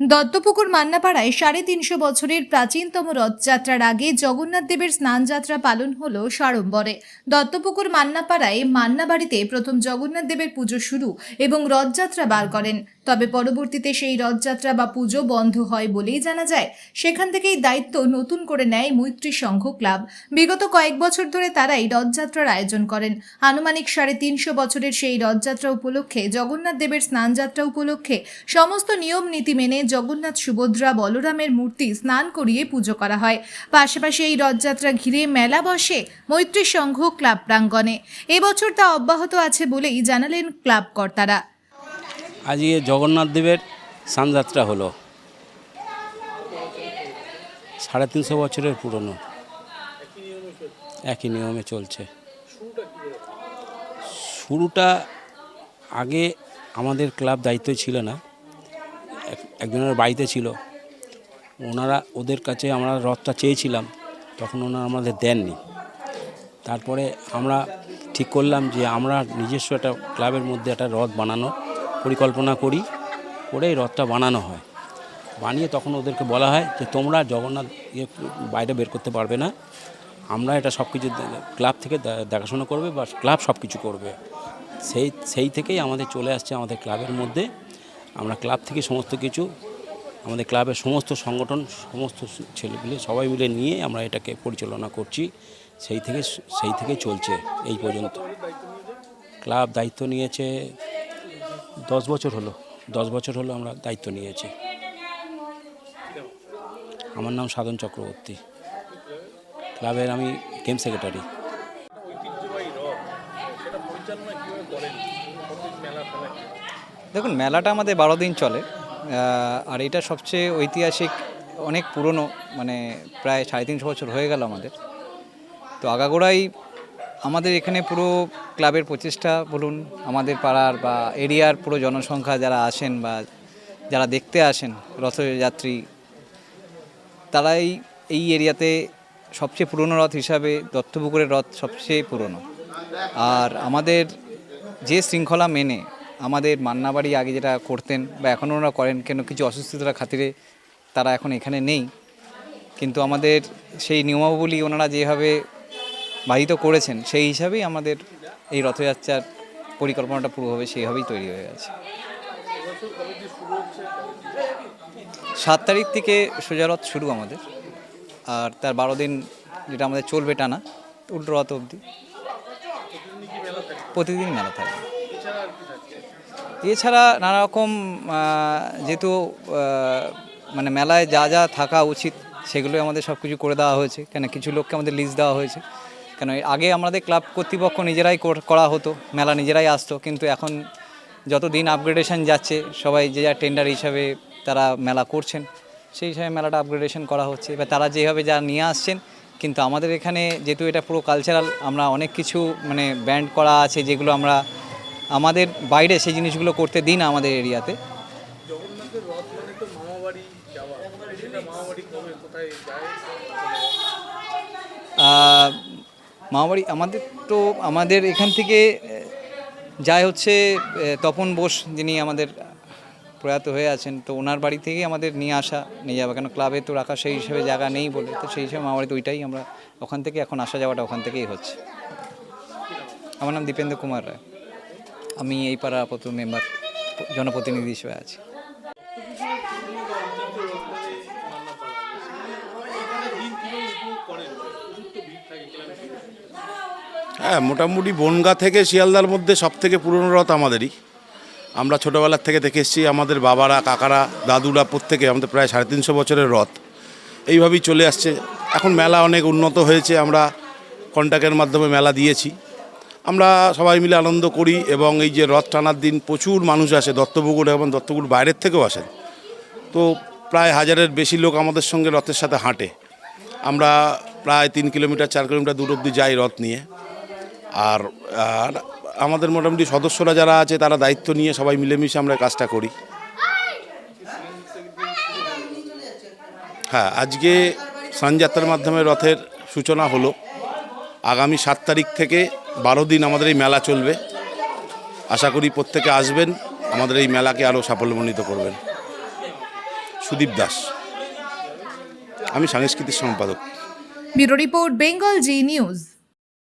দত্তপুকুর মান্নাপাড়ায় সাড়ে তিনশো বছরের প্রাচীনতম রথযাত্রার আগে জগন্নাথ দেবের স্নানযাত্রা পালন হলো সাড়ম্বরে। দত্তপুকুর মান্নাপাড়ায় মান্নাবাড়িতে প্রথম জগন্নাথ দেবের পুজো শুরু এবং রথযাত্রা বার করেন। তবে পরবর্তীতে সেই রথযাত্রা বা পুজো বন্ধ হয় বলেই জানা যায়। সেখান থেকেই দায়িত্ব নতুন করে নেয় মৈত্রী সংঘ ক্লাব। বিগত কয়েক বছর ধরে তারাই রথযাত্রার আয়োজন করেন। আনুমানিক সাড়ে তিনশো বছরের সেই রথযাত্রা উপলক্ষে জগন্নাথ দেবের স্নানযাত্রা উপলক্ষে সমস্ত নিয়ম নীতি মেনে জগন্নাথ সুভদ্রা বলরামের মূর্তি স্নান করিয়ে পুজো করা হয়। পাশাপাশি এই রথযাত্রা ঘিরে মেলা বসে মৈত্রী সংঘ ক্লাব প্রাঙ্গণে। এবছর তা অব্যাহত আছে বলেই জানালেন ক্লাব কর্তারা। আজকে জগন্নাথ দেবের স্নানযাত্রা হলো। সাড়ে তিনশো বছরের পুরনো। একই নিয়মে চলছে। শুরুটা আগে আমাদের ক্লাব দায়িত্ব ছিল না। একজনের বাড়িতে ছিল। ওনারা ওদের কাছে আমরা রথটা চেয়েছিলাম, তখন ওনারা আমাদের দেননি। তারপরে আমরা ঠিক করলাম যে আমরা নিজস্ব একটা ক্লাবের মধ্যে একটা রথ বানানো পরিকল্পনা করি করে এই রথটা বানানো হয়। বানিয়ে তখন ওদেরকে বলা হয় যে, তোমরা জগন্নাথ ইয়ে বাইরে বের করতে পারবে না। আমরা এটা সব কিছু ক্লাব থেকে দেখাশোনা করবে বা ক্লাব সব কিছু করবে। সেই সেই থেকেই আমাদের চলে আসছে আমাদের ক্লাবের মধ্যে। আমরা ক্লাব থেকে সমস্ত কিছু, আমাদের ক্লাবের সমস্ত সংগঠন, সমস্ত ছেলেগুলি সবাই মিলে নিয়ে আমরা এটাকে পরিচালনা করছি। সেই থেকে সেই থেকে চলছে এই পর্যন্ত। ক্লাব দায়িত্ব নিয়েছে, দশ বছর হলো, দশ বছর হলো আমরা দায়িত্ব নিয়েছি। আমার নাম সাধন চক্রবর্তী। ক্লাবের আমি গেম সেক্রেটারি। দেখুন, মেলাটা আমাদের বারো দিন চলে আর এটা সবচেয়ে ঐতিহাসিক, অনেক পুরনো মানে প্রায় সাড়ে তিনশো বছর হয়ে গেল আমাদের। তো আগাগোড়াই আমাদের এখানে পুরো ক্লাবের প্রচেষ্টা বলুন, আমাদের পাড়ার বা এরিয়ার পুরো জনসংখ্যা যারা আসেন বা যারা দেখতে আসেন, রথযাত্রী, তারাই এই এরিয়াতে সবচেয়ে পুরনো রথ হিসাবে, দত্তপুকুরের রথ সবচেয়ে পুরনো। আর আমাদের যে শৃঙ্খলা মেনে আমাদের মান্নাবাড়ি আগে যেটা করতেন বা এখনও ওরা করেন, কেন কিছু অসুস্থতার খাতিরে তারা এখন এখানে নেই। কিন্তু আমাদের সেই নিয়মাবলী ওনারা যেভাবে বাহিত করেছেন, সেই হিসাবেই আমাদের এই রথযাত্রার পরিকল্পনাটা পুরোভাবে সেইভাবেই তৈরি হয়ে গেছে। সাত তারিখ থেকে সোজা রথ শুরু আমাদের, আর তার বারো দিন যেটা আমাদের চলবে টানা, উল্টো রথ অবধি। প্রতিদিন মেলা থাকবে এছাড়া নানা রকম যেহেতু মানে মেলায় যা যা থাকা উচিত, সেগুলোই আমাদের সব কিছু করে দেওয়া হয়েছে। কেন কিছু লোককে আমাদের লিস্ট দেওয়া হয়েছে। কেন, আগে আমাদের ক্লাব কর্তৃপক্ষ নিজেরাই কর- হতো, মেলা নিজেরাই আসতো, কিন্তু এখন যত দিন আপগ্রেডেশন যাচ্ছে, সবাই যে যা টেন্ডার হিসাবে তারা মেলা করছেন, সেই হিসাবে মেলাটা আপগ্রেডেশন করা হচ্ছে। এবার তারা যেভাবে যা নিয়ে আসছেন, কিন্তু আমাদের এখানে যেহেতু এটা পুরো কালচারাল আমরা অনেক কিছু মানে ব্যান্ড করা আছে, যেগুলো আমরা আমাদের বাইরে সেই জিনিসগুলো করতে দিন আমাদের এরিয়াতে। মামাবাড়ি আমাদের তো আমাদের এখান থেকে যায় হচ্ছে তপন বোস যিনি আমাদের প্রয়াত হয়ে আছেন, তো ওনার বাড়ি থেকেই আমাদের নিয়ে আসা, নিয়ে যাওয়া কেন ক্লাবে তো রাখা সেই হিসেবে জায়গা নেই বলে, তো সেই হিসেবে মামাবাড়িতে ওইটাই আমরা ওখান থেকে এখন আসা যাওয়াটা ওখান থেকেই হচ্ছে। আমার নাম দীপেন্দ্র কুমার রায়। আমি এই পাড়া আপাতত মেম্বার, জনপ্রতিনিধি হিসেবে আছি। হ্যাঁ মোটামুটি বনগা থেকে শিয়ালদার মধ্যে সব থেকে পুরনো রথ আমাদেরই। আমরা ছোটোবেলার থেকে দেখে এসেছি, আমাদের বাবারা, কাকারা, দাদুরা প্রত্যেকে আমাদের প্রায় সাড়ে তিনশো বছরের রথ। এইভাবেই চলে আসছে। এখন মেলা অনেক উন্নত হয়েছে, আমরা কন্ট্যাক্টের মাধ্যমে মেলা দিয়েছি। আমরা সবাই মিলে আনন্দ করি এবং এই যে রথ টানার দিন প্রচুর মানুষ আসে, দত্তপুকুর এবং দত্তপুকুর বাইরের থেকেও আসেন। তো প্রায় হাজারের বেশি লোক আমাদের সঙ্গে রথের সাথে হাঁটে। আমরা প্রায় তিন কিলোমিটার, চার কিলোমিটার দূর অব্দি যাই রথ নিয়ে। আর আর আমাদের মোটামুটি সদস্যরা যারা আছে, তারা দায়িত্ব নিয়ে সবাই মিলেমিশে আমরা কাজটা করি। হ্যাঁ আজকে স্নানযাত্রার মাধ্যমে রথের সূচনা হলো। আগামী সাত তারিখ থেকে বারো দিন আমাদের এই মেলা চলবে। আশা করি প্রত্যেকে আসবেন, আমাদের এই মেলাকে আরও সাফল্যমণ্ডিত করবেন। সুদীপ দাস। আমি সাংস্কৃতিক সম্পাদক। Bureau report, Bengal Zee news.